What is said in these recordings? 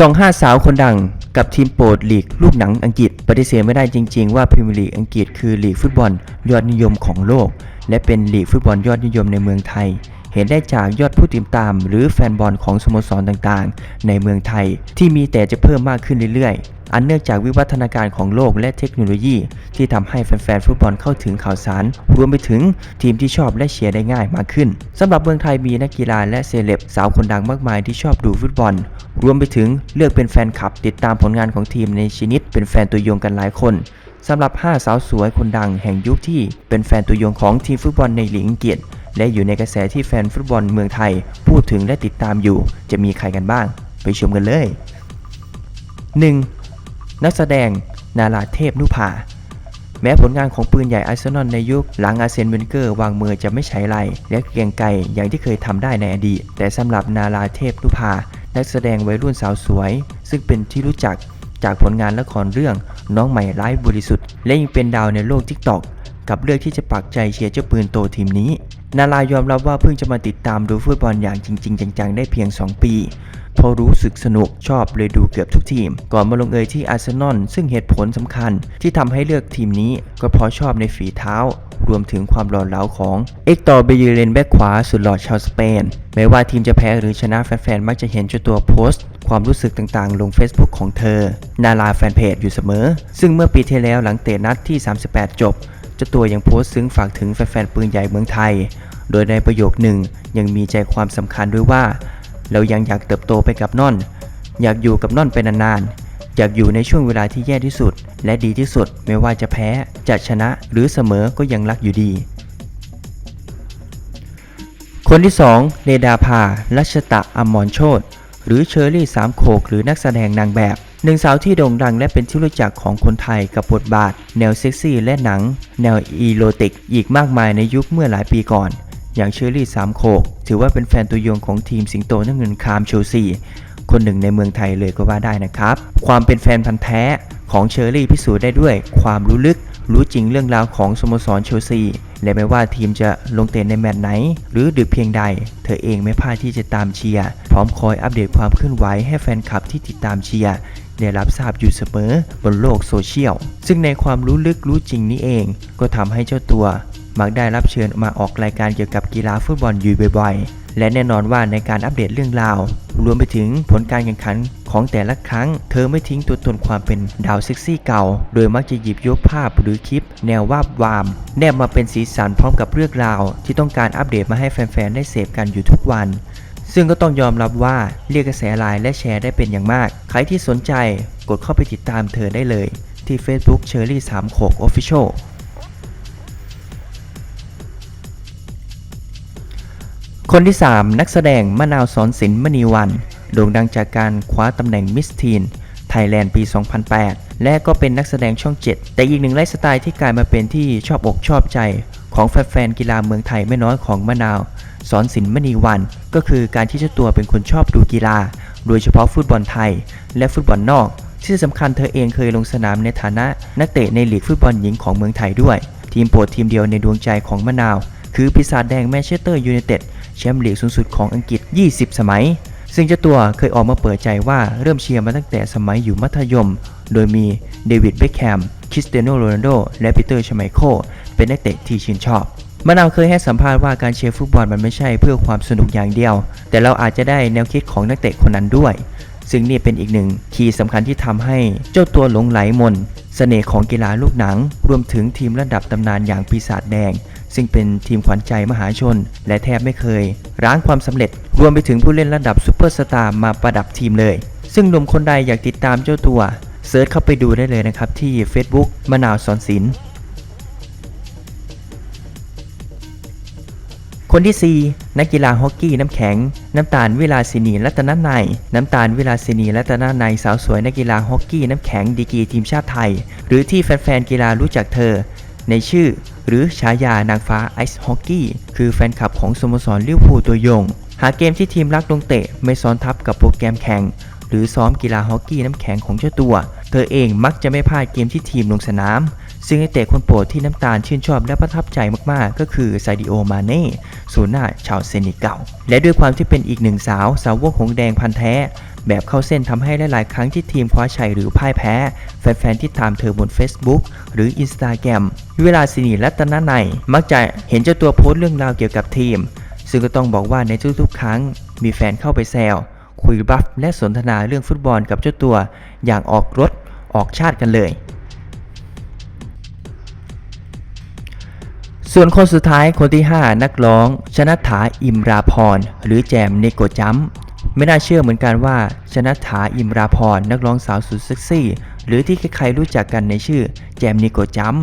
สองห้าสาวคนดังกับทีมโปรดลีกลูกหนังอังกฤษ ปฏิเสธไม่ได้จริง ๆ ว่าพรีเมียร์ลีกอังกฤษคือลีกฟุตบอลยอดนิยมของโลก และเป็นลีกฟุตบอลยอดนิยมในเมืองไทย เห็นได้จากยอดผู้ติดตาม หรือแฟนบอลของสโมสรต่างๆ ในเมืองไทยที่มีแต่จะเพิ่มมากขึ้นเรื่อยๆ อันเนื่องจากวิวัฒนาการของโลกและเทคโนโลยี ที่ทำให้แฟนๆฟุตบอลเข้าถึงข่าวสาร รวมไปถึงทีมที่ชอบและเชียร์ได้ง่ายมากขึ้นสำหรับเมืองไทยมีนักกีฬาและเซเลบสาวคนดังมากมายที่ชอบดูฟุตบอล รวมไปถึงเลือกเป็นแฟนคลับ ติดตามผลงานของทีมในชนิด เป็นแฟนตัวยงกันหลายคนสำหรับ 5 สาวสวยคนดังแห่งยุคที่เป็นแฟนตัวยงของทีมฟุตบอลในลีกอังกฤษและอยู่ในกระแสที่แฟนฟุตบอลเมืองไทย พูดถึงและติดตามอยู่ จะมีใครกันบ้าง ไปชมกันเลย 1. นักแสดงนาราเทพนุภาแม้ผลงานของปืนใหญ่อาร์เซนอลในยุคหลังอาเซนเวนเกอร์วางมือจะไม่ใช้ไรและเกรียงไกรอย่างที่เคยทำได้ในอดีต แต่สำหรับนาราเทพนุภานักแสดงวัยรุ่นสาวสวย ซึ่งเป็นที่รู้จักจากผลงานละครเรื่องน้องใหม่ไร้บริสุทธิ์ และยังเป็นดาวในโลกทิกตอกกับเลือกที่จะปักใจเชียร์เจ้าปืนโตทีมนี้ นารายอมรับว่าเพิ่งจะมาติดตามดูฟุตบอลอย่างจริง ๆ จังๆ ได้เพียง 2 ปีเพราะรู้สึกสนุกชอบเลยดูเกือบทุกทีม ก่อนมาลงเอยที่อาร์เซนอลซึ่งเหตุผลสำคัญที่ทำให้เลือกทีมนี้ก็เพราะชอบในฝีเท้า รวมถึงความหล่อเหลาของเอ็กตอร์เบยเลนแบ็กขวาสุดหล่อชาวสเปนไม่ว่าทีมจะแพ้หรือชนะแฟนๆมักจะเห็นเจ้าตัวโพสต์ ความรู้สึกต่างๆ ลง Facebook ของเธอ นาลาแฟนเพจอยู่เสมอ ซึ่งเมื่อปีที่แล้วหลังเตะนัดที่ 38 จบเจ้าตัวยังโพสต์ซึ้งฝากถึงแฟนๆปืนใหญ่เมืองไทย โดยในประโยคหนึ่งยังมีใจความสำคัญด้วยว่า เรายังอยากเติบโตไปกับน่อน อยากอยู่กับน่อนไปนานๆ อยากอยู่ในช่วงเวลาที่แย่ที่สุด และดีที่สุดไม่ว่าจะแพ้ จะชนะหรือเสมอก็ยังรักอยู่ดี คนที่2เนดาภารัชตะอมรโชตหรือเชอรี่สามโขกหรือนักแสดงนางแบบหนึ่งสาวที่โด่งดังและเป็นที่รู้จักของคนไทยกับบทบาท แนวเซ็กซี่และหนัง แนวอีโรติก อีกมากมายในยุคเมื่อหลายปีก่อน อย่างเชอรี่สามโขกถือว่าเป็นแฟนตัวยงของทีมสิงโตน้ำเงินคามเชลซีคนหนึ่งในเมืองไทยเลยก็ว่าได้นะครับ ความเป็นแฟนพันธ์แท้ของเชอรี่พิสูจน์ได้ด้วย ความรู้ลึกรู้จริงเรื่องราวของสโมสรเชลซี และไม่ว่าทีมจะลงเตะในแมตช์ไหน หรือดึกเพียงใด เธอเองไม่พลาดที่จะตามเชียร์ พร้อมคอยอัปเดตความเคลื่อนไหวให้แฟนคลับที่ติดตามเชียร์ได้รับทราบอยู่เสมอบนโลกโซเชียล ซึ่งในความรู้ลึกรู้จริงนี้เอง ก็ทำให้เจ้าตัว มักได้รับเชิญมาออกรายการเกี่ยวกับกีฬาฟุตบอลอยู่บ่อยๆ และแน่นอนว่าในการอัปเดตเรื่องราว รวมไปถึงผลการแข่งขันของแต่ละครั้ง เธอไม่ทิ้งตัวตนความเป็นดาวเซ็กซี่เก่า โดยมักจะหยิบยกภาพหรือคลิป แนววาบวาม แนบมาเป็นสีสันพร้อมกับเรื่องราว ที่ต้องการอัปเดตมาให้แฟนๆได้เสพกันอยู่ทุกวันซึ่งก็ต้องยอมรับว่าเรียกกระแสไลน์และแชร์ได้เป็นอย่างมาก ใครที่สนใจกดเข้าไปติดตามเธอได้เลย ที่ Facebook Cherry 3โขก Official คนที่ 3 นักแสดงมะนาวสอนศิลป์มณีวันโด่งดังจากการคว้าตำแหน่งมิสทีนไทยแลนด์ปี 2008 และก็เป็นนักแสดงช่อง 7 แต่อีกหนึ่งไลฟ์สไตล์ที่กลายมาเป็นที่ชอบอกชอบใจ ของแฟนๆกีฬาเมืองไทยไม่น้อยของมะนาว สอนศิลป์มณีวัน ก็คือการที่เจ้าตัวเป็นคนชอบดูกีฬา โดยเฉพาะฟุตบอลไทย และฟุตบอลนอกที่สำคัญเธอเองเคยลงสนามในฐานะนักเตะในลีกฟุตบอลหญิงของเมืองไทยด้วย ทีมโปรดทีมเดียวในดวงใจของมะนาว คือปีศาจแดงแมนเชสเตอร์ยูไนเต็ด แชมป์ลีกสูงสุดของอังกฤษ 20 สมัย ซึ่งเจ้าตัวเคยออกมาเปิดใจว่าเริ่มเชียร์มาตั้งแต่สมัยอยู่มัธยม โดยมีเดวิดเบคแฮมคริสเตียโนโรนัลโดและปีเตอร์ชไมโคเป็นนักเตะที่ชื่นชอบมะนาวเคยให้สัมภาษณ์ว่าการเชียร์ฟุตบอลมันไม่ใช่เพื่อความสนุกอย่างเดียว แต่เราอาจจะได้แนวคิดของนักเตะคนนั้นด้วย ซึ่งนี่เป็นอีกหนึ่งคีย์สำคัญที่ทำให้เจ้าตัวหลงไหลมนเสน่ห์ของกีฬาลูกหนัง รวมถึงทีมระดับตำนานอย่างปีศาจแดง ซึ่งเป็นทีมขวัญใจมหาชน และแทบไม่เคย ร้างความสำเร็จ รวมไปถึงผู้เล่นระดับซูเปอร์สตาร์มาประดับทีมเลย ซึ่งหนุ่มคนใดอยากติดตามเจ้าตัวเซิร์ชเข้าไปดูได้เลยนะครับที่ Facebook มะนาวสอนศิลป์คนที่ 4 นักกีฬาฮอกกี้น้ำแข็ง น้ำตาลเวลาสินีรัตนนัยน้ำตาลเวลาสินีรัตนนัยสาวสวยนักกีฬาฮอกกี้น้ำแข็งดีกีทีมชาติไทย หรือที่แฟนๆกีฬารู้จักเธอ ในชื่อ หรือฉายานางฟ้าไอซ์ฮอกกี้คือแฟนคลับของสโมสรลิเวอร์พูลตัวยง หากเกมที่ทีมรักลงเตะไม่ซ้อนทับกับโปรแกรมแข่ง หรือซ้อมกีฬาฮอกกี้น้ำแข็งของเจ้าตัว เธอเองมักจะไม่พลาดเกมที่ทีมลงสนาม ซึ่งนักเตะคนโปรดที่น้ำตาลชื่นชอบและประทับใจมากๆ ก็คือไซดิโอมาเน่ศูนย์หน้าชาวเซนิเกาและด้วยความที่เป็นอีกหนึ่งสาวสาวกหงแดงพันแท้ แบบเข้าเส้นทำให้หลายๆ ครั้งที่ทีมคว้าชัยหรือพ่ายแพ้ แฟน ๆ ที่ตามเธอบน Facebook หรือ Instagram เวลาสินีรัตนในยมักจะเห็นเจ้าตัวโพสต์เรื่องราวเกี่ยวกับทีม ซึ่งก็ต้องบอกว่าในทุกๆ ครั้ง มีแฟนเข้าไปแซวคุยบัฟและสนทนาเรื่องฟุตบอลกับเจ้าตัวอย่างออกรถออกชาติกันเลย ส่วนคนสุดท้ายคนที่ 5 นักร้อง ชนัฐถาอิมราพร หรือแจมเนโกจัม ไม่น่าเชื่อเหมือนกันว่าชนัฐถาอิมราพรนักร้องสาวสุดเซ็กซี่ หรือที่ใครๆรู้จักกันในชื่อแจมเนโกจัม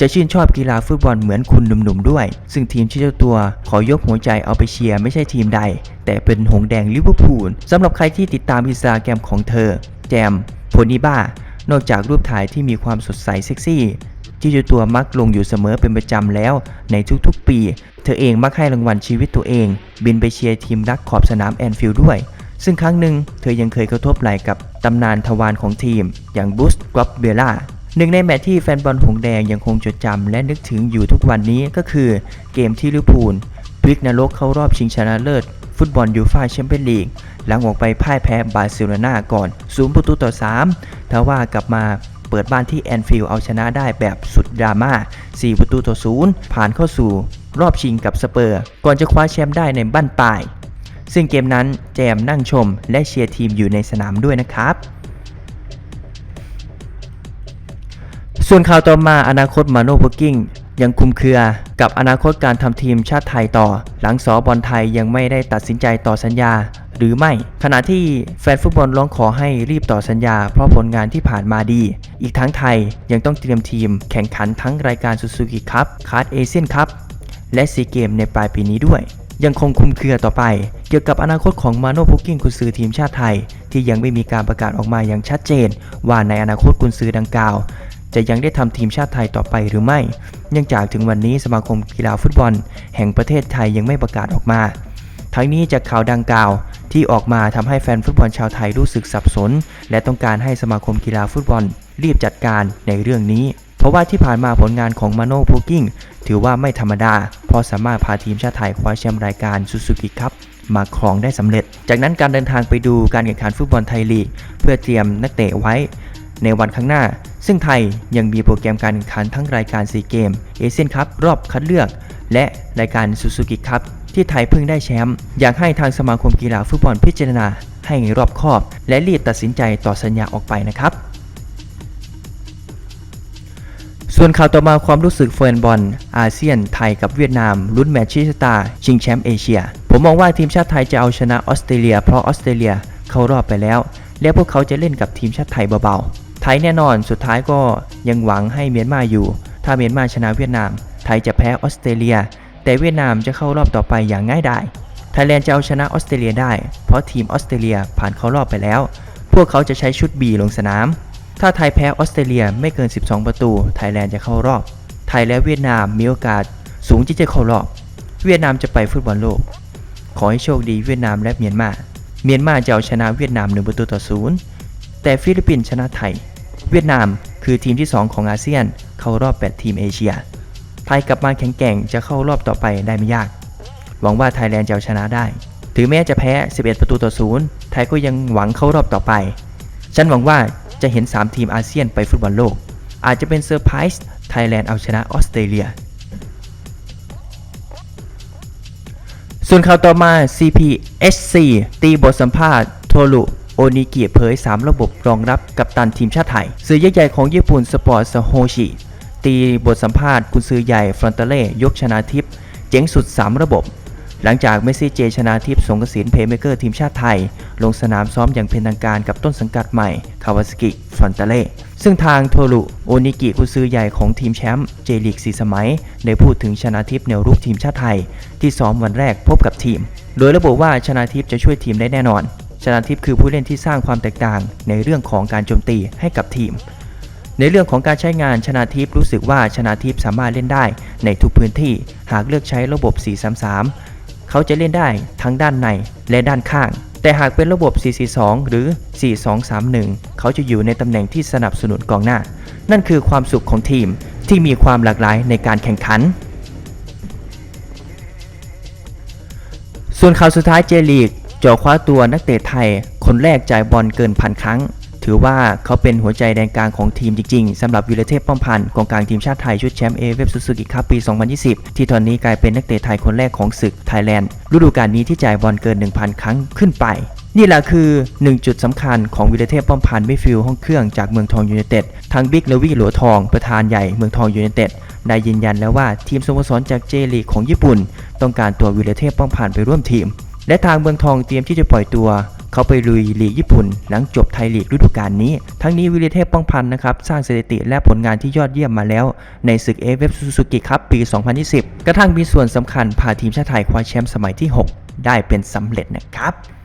จะชื่นชอบกีฬาฟุตบอลเหมือนคุณหนุ่มๆด้วย ซึ่งทีมที่เจ้าตัวขอยกหัวใจเอาไปเชียร์ไม่ใช่ทีมใด แต่เป็นหงส์แดงลิเวอร์พูลสำหรับใครที่ติดตามอินสตาแกรมของเธอ แจมโพนิบ้านอกจากรูปถ่ายที่มีความสดใสเซ็กซี่ ที่เจ้าตัวมักลงอยู่เสมอเป็นประจำแล้วในทุกๆปี เธอเองมักให้รางวัลชีวิตตัวเอง บินไปเชียร์ทีมรักขอบสนามแอนฟิลด์ด้วย ซึ่งครั้งหนึ่งเธอยังเคยกระทบไหลกับตำนานทวารของทีม อย่างบูสกรอบเบล่าหนึ่งในแมตช์ที่แฟนบอลหงแดงยังคงจดจำและนึกถึงอยู่ทุกวันนี้ก็คือเกมที่ลิเวอร์พูลพลิกนรกเข้ารอบชิงชนะเลิศ ฟุตบอลยูฟ่าแชมเปี้ยนลีกหลังออกไปพ่ายแพ้บาร์เซโลนาก่อน 0 ประตูต่อ 3 ทว่ากลับมา เปิดบ้านที่แอนฟิลด์เอาชนะได้แบบสุดดราม่า 4 ประตูต่อ0ผ่านเข้าสู่รอบชิงกับสเปอร์ ก่อนจะคว้าแชมป์ได้ในบ้านปลาย ซึ่งเกมนั้นแจมนั่งชมและเชียร์ทีมอยู่ในสนามด้วยนะครับ ส่วนข่าวต่อมาอนาคตมาโนโพกิ้งยังคุมเครือกับอนาคตการทำทีมชาติไทยต่อ หลังสอบอลไทยยังไม่ได้ตัดสินใจต่อสัญญา หรือไม่ ขณะที่แฟนฟุตบอลร้องขอให้รีบต่อสัญญา เพราะผลงานที่ผ่านมาดี อีกทั้งไทยยังต้องเตรียมทีม แข่งขันทั้งรายการซูซูกิคัพคาร์ดเอเชียนคัพและซีเกมในปลายปีนี้ด้วย ยังคงคุมเครือต่อไป เกี่ยวกับอนาคตของมาโนพุกกิ้งกุนซือทีมชาติไทย ที่ยังไม่มีการประกาศออกมาอย่างชัดเจน ว่าในอนาคตกุนซือดังกล่าว จะยังได้ทำทีมชาติไทยต่อไปหรือไม่ เนื่องจากถึงวันนี้สมาคมกีฬาฟุตบอล แห่งประเทศไทยยังไม่ประกาศออกมา ทั้งนี้จากข่าวดังกล่าว ที่ออกมาทำให้แฟนฟุตบอลชาวไทยรู้สึกสับสน และต้องการให้สมาคมกีฬาฟุตบอล รีบจัดการในเรื่องนี้ เพราะว่าที่ผ่านมาผลงานของมาโน่พูกิ้งถือว่าไม่ธรรมดาเพราะสามารถพาทีมชาติไทยคว้าแชมป์รายการซูซูกิคัพมาครองได้สำเร็จ จากนั้นการเดินทางไปดูการแข่งขันฟุตบอลไทยลีก เพื่อเตรียมนักเตะไว้ในวันข้างหน้า ซึ่งไทยยังมีโปรแกรมการแข่งขันทั้งรายการซีเกม เอเชียนคัพรอบคัดเลือก และรายการซูซูกิคัพที่ไทยเพิ่งได้แชมป์อยากให้ทางสมาคมกีฬาฟุตบอลพิจารณาให้รอบคอบ และรีบตัดสินใจต่อสัญญาออกไปนะครับ ส่วนข่าวต่อมาความรู้สึกแฟนบอลอาเซียนไทยกับเวียดนามลุ้นแมตช์ชิชตาชิงแชมป์เอเชีย ผมมองว่าทีมชาติไทยจะเอาชนะออสเตรเลีย เพราะออสเตรเลียเข้ารอบไปแล้ว และพวกเขาจะเล่นกับทีมชาติไทยเบาๆไทยแน่นอนสุดท้ายก็ยังหวังให้เมียนมาอยู่ ถ้าเมียนมาชนะเวียดนาม ไทยจะแพ้ออสเตรเลีย แต่เวียดนามจะเข้ารอบต่อไปอย่างง่ายดายไทยแลนด์จะเอาชนะออสเตรเลียได้ เพราะทีมออสเตรเลียผ่านเข้ารอบไปแล้ว พวกเขาจะใช้ชุด B ลงสนาม ถ้าไทยแพ้ออสเตรเลียไม่เกิน 12 ประตู ไทยแลนด์จะเข้ารอบ ไทยและเวียดนามมีโอกาสสูงที่จะเข้ารอบ เวียดนามจะไปฟุตบอลโลก ขอให้โชคดีเวียดนามและเมียนมา เมียนมาจะเอาชนะเวียดนาม1ประตูต่อศูนย์แต่ฟิลิปปินส์ชนะไทย เวียดนามคือทีมที่ 2 ของอาเซียนเข้ารอบ 8 ทีมเอเชีย ไทยกลับมาแข็งแกร่งจะเข้ารอบต่อไปได้ไม่ยาก หวังว่าไทยแลนด์จะเอาชนะได้ ถึงแม้จะแพ้ 11 ประตูต่อศูนย์ไทยก็ยังหวังเข้ารอบต่อไป ฉันหวังว่าจะเห็น 3 ทีมอาเซียนไปฟุตบอลโลก อาจจะเป็นเซอร์ไพรส์ไทยแลนด์เอาชนะออสเตรเลีย ส่วนข่าวต่อมา CPSC ตีบทสัมภาษณ์โทรุโอนิกิเผย 3 ระบบรองรับกับตันทีมชาติไทย สื่อใหญ่ของญี่ปุ่นสปอร์ตสโฮชิ ตีบทสัมภาษณ์กุนซือใหญ่ฟรอนเตเล่ยกชนะทิพย์เจ๋งสุด 3 ระบบ หลังจากเมสซี่เจชนาทิพย์สงกสินเพย์เมเกอร์ทีมชาติไทย ลงสนามซ้อมอย่างเป็นทางการกับต้นสังกัดใหม่คาวาสกิฟรอนเตเล่ซึ่งทางโทรุโอนิกิกุนซือใหญ่ของทีมแชมป์เจลีกสีสมัย ได้พูดถึงชนาทิพย์แนวรุกทีมชาติไทย ที่ซ้อมวันแรกพบกับทีม โดยระบุว่าชนาทิพย์จะช่วยทีมได้แน่นอนชนาทิพย์คือผู้เล่นที่สร้างความแตกต่างในเรื่องของการโจมตีให้กับทีม ในเรื่องของการใช้งานชนาทิพย์รู้สึกว่าชนาทิพย์สามารถเล่นได้ในทุกพื้นที่ หากเลือกใช้ระบบ 433 เขาจะเล่นได้ทั้งด้านในและด้านข้าง แต่หากเป็นระบบ 442 หรือ 4231 เขาจะอยู่ในตำแหน่งที่สนับสนุนกองหน้า นั่นคือความสุขของทีมที่มีความหลากหลายในการแข่งขัน ส่วนข่าวสุดท้ายเจลีกจ่อคว้าตัวนักเตะไทย คนแรกจ่ายบอลเกินพันครั้ง ถือว่าเขาเป็นหัวใจแดนกลางของทีมจริงๆสำหรับวิรเทพป้อมพันธ์กองกลางทีมชาติไทยชุดแชมป์เอเวฟซูซูกิคัพปี 2020 ที่ตอนนี้กลายเป็นนักเตะไทยคนแรกของศึกไทยแลนด์ฤดูกาลนี้ที่จ่ายบอลเกิน 1,000 ครั้งขึ้นไปนี่แหละคือ 1 จุดสำคัญของวิรเทพป้อมพันธ์ไม่ฟิลห้องเครื่องจากเมืองทองยูไนเต็ดทางบิ๊กเลวี่หลัวทองประธานใหญ่เมืองทองยูไนเต็ดได้ยืนยันแล้วว่าทีมสโมสรจากเจลีของญี่ปุ่น ต้องการตัววิรเทพป้อมพันธ์ไปร่วมทีม และทางเมืองทองเตรียมที่จะปล่อยตัว เขาไปลุยลีกญี่ปุ่น หลังจบไทยลีกฤดูกาลนี้ ทั้งนี้วิริเทพป้องพันธ์นะครับสร้างสถิติและผลงานที่ยอดเยี่ยมมาแล้ว ในศึกเอฟเอฟซูซูกิครับปี 2020 กระทั่งมีส่วนสำคัญพาทีมชาติไทยคว้าแชมป์สมัยที่ 6 ได้เป็นสำเร็จนะครับ